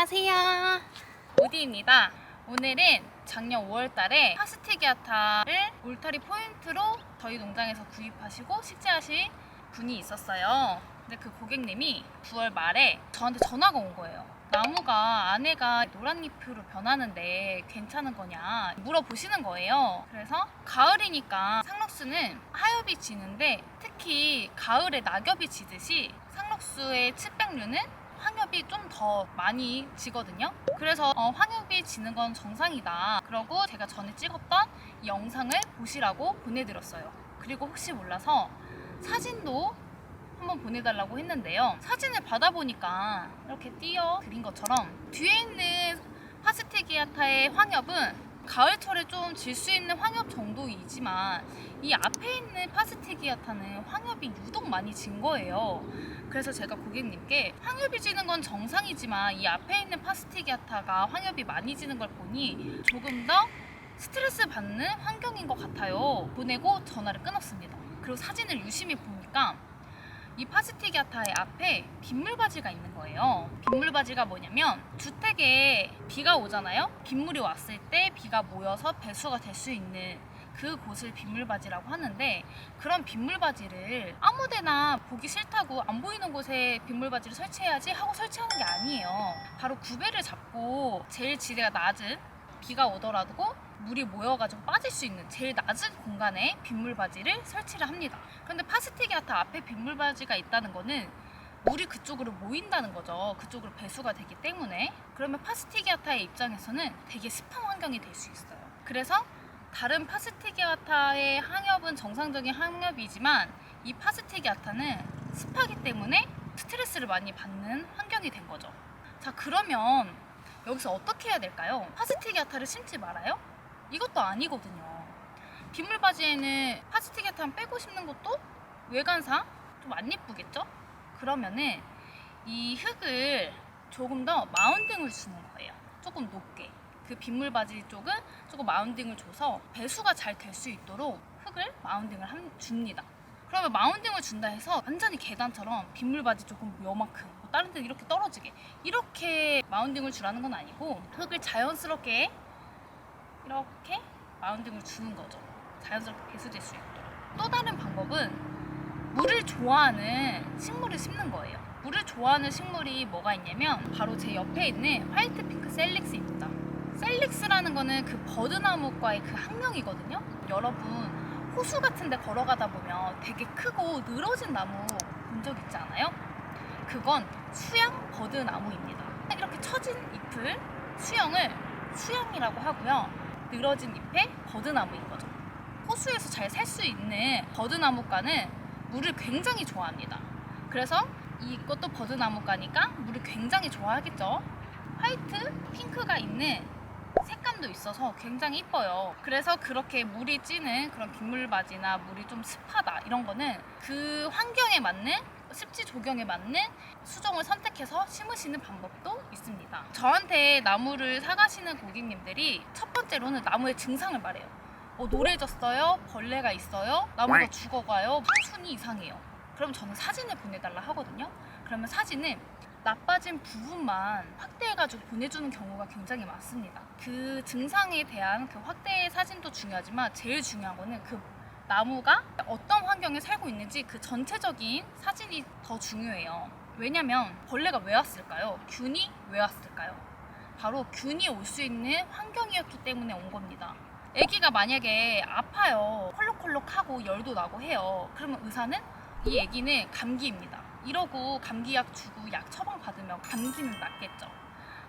안녕하세요. 우디입니다. 오늘은 작년 5월달에 파스티기아타를 울타리 포인트로 저희 농장에서 구입하시고 식재하신 분이 있었어요. 근데 그 고객님이 9월 말에 저한테 전화가 온 거예요. 나무가 안에가 노란 잎으로 변하는데 괜찮은 거냐 물어보시는 거예요. 그래서 가을이니까 상록수는 하엽이 지는데 특히 가을에 낙엽이 지듯이 상록수의 칩백류는 황엽이 좀더 많이 지거든요. 그래서 어, 황엽이 지는 건 정상이다. 그러고 제가 전에 찍었던 이 영상을 보시라고 보내드렸어요. 그리고 혹시 몰라서 사진도 한번 보내달라고 했는데요. 사진을 받아보니까 이렇게 띄어 드린 것처럼 뒤에 있는 파스티기아타의 황엽은 가을철에 좀 질 수 있는 황엽 정도이지만 이 앞에 있는 파스티기아타는 황엽이 유독 많이 진 거예요. 그래서 제가 고객님께 황엽이 지는 건 정상이지만 이 앞에 있는 파스티기아타가 황엽이 많이 지는 걸 보니 조금 더 스트레스 받는 환경인 것 같아요. 보내고 전화를 끊었습니다. 그리고 사진을 유심히 보니까 이 파스티기아타의 앞에 빗물바지가 있는 거예요. 빗물바지가 뭐냐면 주택에 비가 오잖아요. 빗물이 왔을 때 비가 모여서 배수가 될 수 있는 그 곳을 빗물바지라고 하는데 그런 빗물바지를 아무데나 보기 싫다고 안 보이는 곳에 빗물바지를 설치해야지 하고 설치하는 게 아니에요. 바로 구배를 잡고 제일 지대가 낮은 비가 오더라도 물이 모여가지고 빠질 수 있는 제일 낮은 공간에 빗물 바지를 설치를 합니다. 그런데 파스티기아타 앞에 빗물 바지가 있다는 거는 물이 그쪽으로 모인다는 거죠. 그쪽으로 배수가 되기 때문에. 그러면 파스티기아타의 입장에서는 되게 습한 환경이 될 수 있어요. 그래서 다른 파스티기아타의 항엽은 정상적인 항엽이지만 이 파스티기아타는 습하기 때문에 스트레스를 많이 받는 환경이 된 거죠. 자, 그러면 여기서 어떻게 해야 될까요? 파스티기아타를 심지 말아요? 이것도 아니거든요. 빗물 바지에는 파스티기아타 빼고 심는 것도 외관상 좀 안 예쁘겠죠? 그러면은 이 흙을 조금 더 마운딩을 주는 거예요. 조금 높게. 그 빗물 바지 쪽은 조금 마운딩을 줘서 배수가 잘 될 수 있도록 흙을 마운딩을 함- 줍니다. 그러면 마운딩을 준다 해서 완전히 계단처럼 빗물 바지 조금 요만큼 뭐 다른 데 이렇게 떨어지게 이렇게 마운딩을 주라는 건 아니고 흙을 자연스럽게 이렇게 마운딩을 주는 거죠. 자연스럽게 배수될 수 있도록. 또 다른 방법은 물을 좋아하는 식물을 심는 거예요. 물을 좋아하는 식물이 뭐가 있냐면 바로 제 옆에 있는 화이트 핑크 셀릭스입니다. 셀릭스라는 거는 그 버드나무과의 그 학명이거든요. 여러분 호수 같은 데 걸어가다 보면 되게 크고 늘어진 나무 본 적 있지 않아요? 그건 수양 버드나무입니다. 이렇게 처진 잎을 수영을 수양이라고 하고요. 늘어진 잎의 버드나무인 거죠. 호수에서 잘 살 수 있는 버드나무과는 물을 굉장히 좋아합니다. 그래서 이것도 버드나무과니까 물을 굉장히 좋아하겠죠. 화이트, 핑크가 있는 색감도 있어서 굉장히 이뻐요. 그래서 그렇게 물이 찌는 그런 빗물바지나 물이 좀 습하다 이런 거는 그 환경에 맞는 습지 조경에 맞는 수종을 선택해서 심으시는 방법도 있습니다. 저한테 나무를 사가시는 고객님들이 첫 번째로는 나무의 증상을 말해요. 어, 노래졌어요? 벌레가 있어요? 나무가 죽어가요? 풍순이 이상해요. 그럼 저는 사진을 보내달라 하거든요. 그러면 사진은 나빠진 부분만 확대해가지고 보내주는 경우가 굉장히 많습니다. 그 증상에 대한 그 확대 사진도 중요하지만 제일 중요한 거는 그 나무가 어떤 환경에 살고 있는지 그 전체적인 사진이 더 중요해요. 왜냐면 벌레가 왜 왔을까요? 균이 왜 왔을까요? 바로 균이 올 수 있는 환경이었기 때문에 온 겁니다. 아기가 만약에 아파요. 콜록콜록하고 열도 나고 해요. 그러면 의사는 이 아기는 감기입니다. 이러고 감기약 주고 약 처방 받으면 감기는 낫겠죠.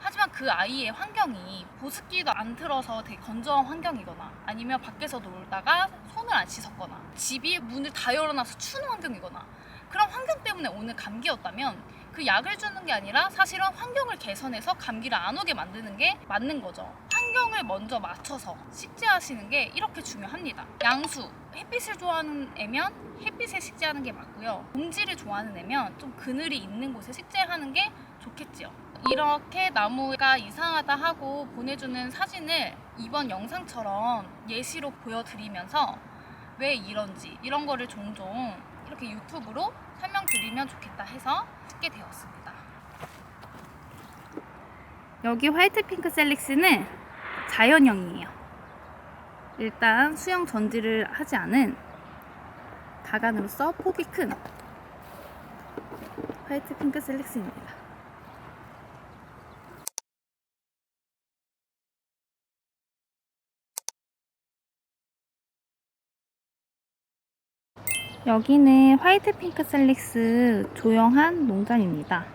하지만 그 아이의 환경이 보습기도 안 틀어서 되게 건조한 환경이거나 아니면 밖에서 놀다가 손을 안 씻었거나 집이 문을 다 열어놔서 추운 환경이거나 그런 환경 때문에 오는 감기였다면 그 약을 주는 게 아니라 사실은 환경을 개선해서 감기를 안 오게 만드는 게 맞는 거죠. 환경을 먼저 맞춰서 식재하시는 게 이렇게 중요합니다. 양수, 햇빛을 좋아하는 애면 햇빛에 식재하는 게 맞고요. 공지를 좋아하는 애면 좀 그늘이 있는 곳에 식재하는 게 좋겠지요. 이렇게 나무가 이상하다 하고 보내주는 사진을 이번 영상처럼 예시로 보여드리면서 왜 이런지 이런 거를 종종 이렇게 유튜브로 설명드리면 좋겠다 해서 찍게 되었습니다. 여기 화이트 핑크 셀릭스는 자연형이에요. 일단 수영 전지를 하지 않은 다간으로서 폭이 큰 화이트 핑크 셀릭스입니다. 여기는 화이트 핑크 셀릭스 조형한 농장입니다.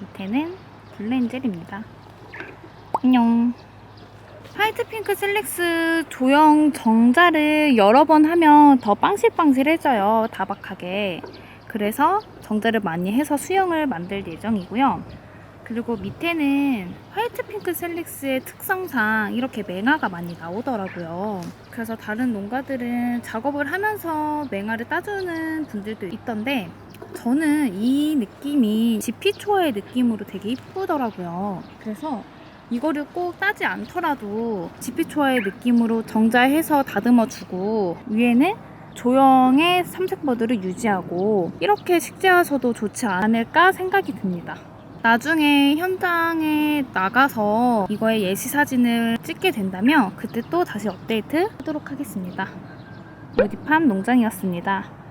밑에는 블렌젤입니다. 안녕. 화이트 핑크 셀릭스 조형 정자를 여러 번 하면 더 빵실빵실해져요. 다박하게. 그래서 정자를 많이 해서 수영을 만들 예정이고요. 그리고 밑에는 화이트 핑크 셀릭스의 특성상 이렇게 맹아가 많이 나오더라고요. 그래서 다른 농가들은 작업을 하면서 맹아를 따주는 분들도 있던데 저는 이 느낌이 지피초의 느낌으로 되게 이쁘더라고요. 그래서 이거를 꼭 따지 않더라도 지피초의 느낌으로 정자해서 다듬어 주고 위에는 조형의 삼색 버드를 유지하고 이렇게 식재하셔도 좋지 않을까 생각이 듭니다. 나중에 현장에 나가서 이거의 예시 사진을 찍게 된다면 그때 또 다시 업데이트 하도록 하겠습니다. 모디팜 농장이었습니다.